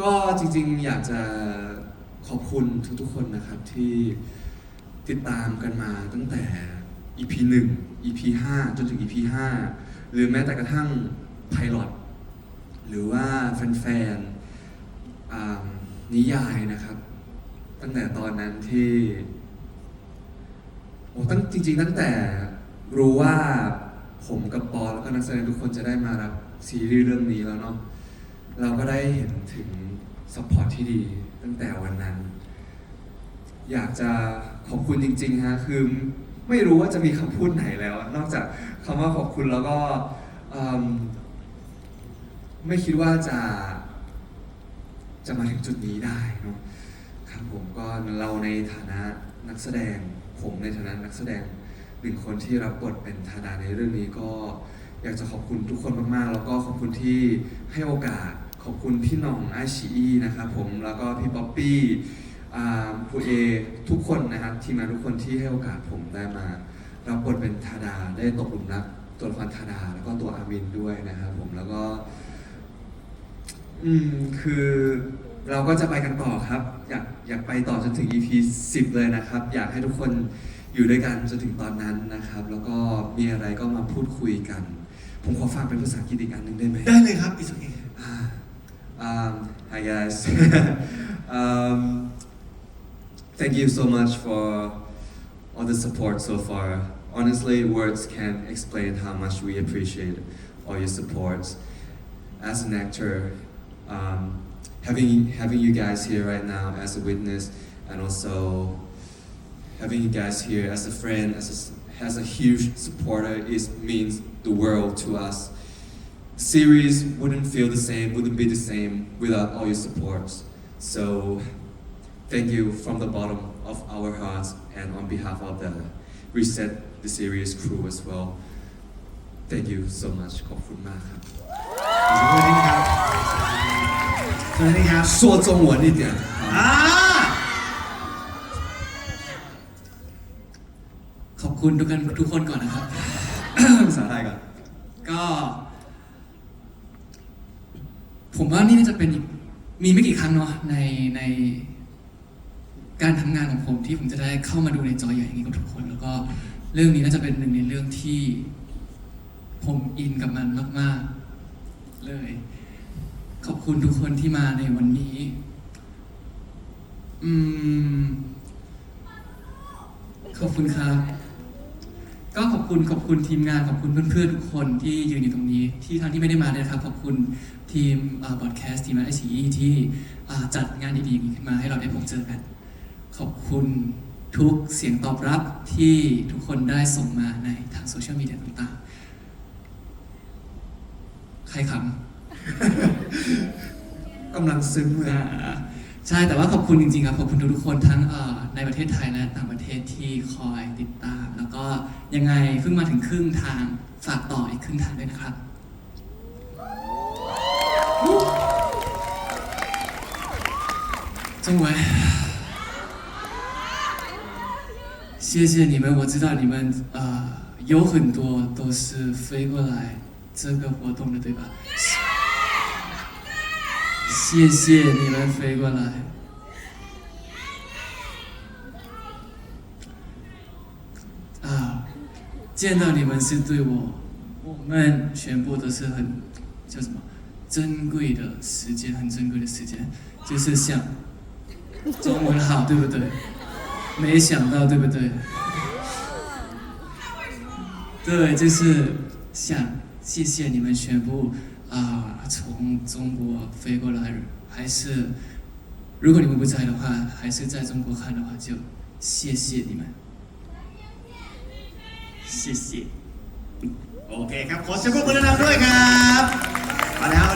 ก็จริงๆอยากจะขอบคุณทุกๆคนนะครับที่ติดตามกันมาตั้งแต่ EP 1 EP 5 จนถึง EP 5 หรือแม้แต่กระทั่งไพลอตหรือว่าแฟนๆนิยายนะครับ ตั้งแต่ตอนนั้นที่โอ้ตั้งจริง ๆ ตั้งแต่รู้ว่าผมกับปอแล้วก็นักแสดงทุกคนจะได้มารับซีรีส์เรื่องนี้แล้วเนาะ เราก็ได้เห็นถึงสปอร์ตที่ดีตั้งแต่วันนั้น อยากจะขอบคุณจริงๆฮะคือไม่รู้ว่าจะมีคำพูดไหนแล้ว นอกจากคำว่าขอบคุณแล้วก็ไม่คิดว่าจะจะมาถึงจุดนี้ได้เนาะครับผมก็เราในฐานะนักแสดง ผมในฐานะนักแสดงหนึ่งคนที่รับบทเป็นธาดาในเรื่องนี้ก็อยากจะขอบคุณทุกคนมากๆ แล้วก็ขอบคุณที่ให้โอกาส ขอบคุณพี่หน่องไอชีอีนะครับผมแล้วก็พี่ป๊อปปี้ผู้เอทุกคนนะครับทีมงานทุกคนที่ให้โอกาสผมได้มารับบทเป็นธาดาได้ตกหลุมรักตัวละครธาดาแล้วก็ตัวอาวินด้วยนะครับผมแล้วก็อืมคือเราก็จะไปกันต่อครับ อยากอยากไปต่อจนถึง EP 10 เลยนะครับ อยากให้ทุกคนอยู่ด้วยกันจนถึงตอนนั้นนะครับ แล้วก็มีอะไรก็มาพูดคุยกัน ผมขอฝากเป็นภาษาอังกฤษอีกอันหนึ่งได้ไหมได้เลยครับอิสุเก um, hi guys. um, thank you so much for all the support so far. Honestly, words can't explain how much we appreciate all your support. As an actor, um, having having you guys here right now as a witness, and also having you guys here as a friend, as a, as a huge supporter, is means the world to us series wouldn't feel the same, wouldn't be the same without all your support. So thank you from the bottom of our hearts and on behalf of the Reset the Series crew as well. Thank you so much. ว่านี่น่าจะเป็นอีกมีไม่กี่ครั้งเนาะในในการทำงานของผมที่ผมจะได้เข้ามาดูในจอใหญ่อย่างนี้กับทุกคน แล้วก็เรื่องนี้น่าจะเป็นหนึ่งในเรื่องที่ ผมอินกับมันมากๆ เลย ขอบคุณทุกคนที่มาในวันนี้ อืม ขอบคุณครับ ก็ขอบคุณขอบคุณทีมงานขอบคุณเพื่อนๆทุกคนที่ยืนอยู่ตรงนี้ ที่ทั้งที่ไม่ได้มาเลยนะครับขอบคุณทีมบอดแคสต์ทีมไอซีที่อ่าจัดงานดีๆอย่างนี้ขึ้นมาให้เราได้พบเจอกัน ขอบคุณทุกเสียงตอบรับที่ทุกคนได้ส่งมาในทางโซเชียลมีเดียต่างๆ ใครขำ กำลังซึ้งเลยอ่าใช่แต่ว่าขอบคุณจริงๆครับขอบคุณทุกๆคนทั้งเอ่อในประเทศไทยและต่างประเทศที่คอยติดตามแล้ว ก็ยังไงเพิ่งมาถึงครึ่งทางฝากต่ออีกครึ่งทางด้วยนะครับ 中文，谢谢你们，我知道你们呃有很多都是飞过来这个活动的，对吧？谢谢你们飞过来。 见到你们是对我，我们全部都是很叫什么珍贵的时间，很珍贵的时间，就是想中文好，对不对？没想到，对不对？对，就是想谢谢你们全部啊、从中国飞过来，还是如果你们不在的话，还是在中国看的话，就谢谢你们，谢谢。โอเคครับ ขอเสียงปรบมือดังๆด้วยครับ มาแล้ว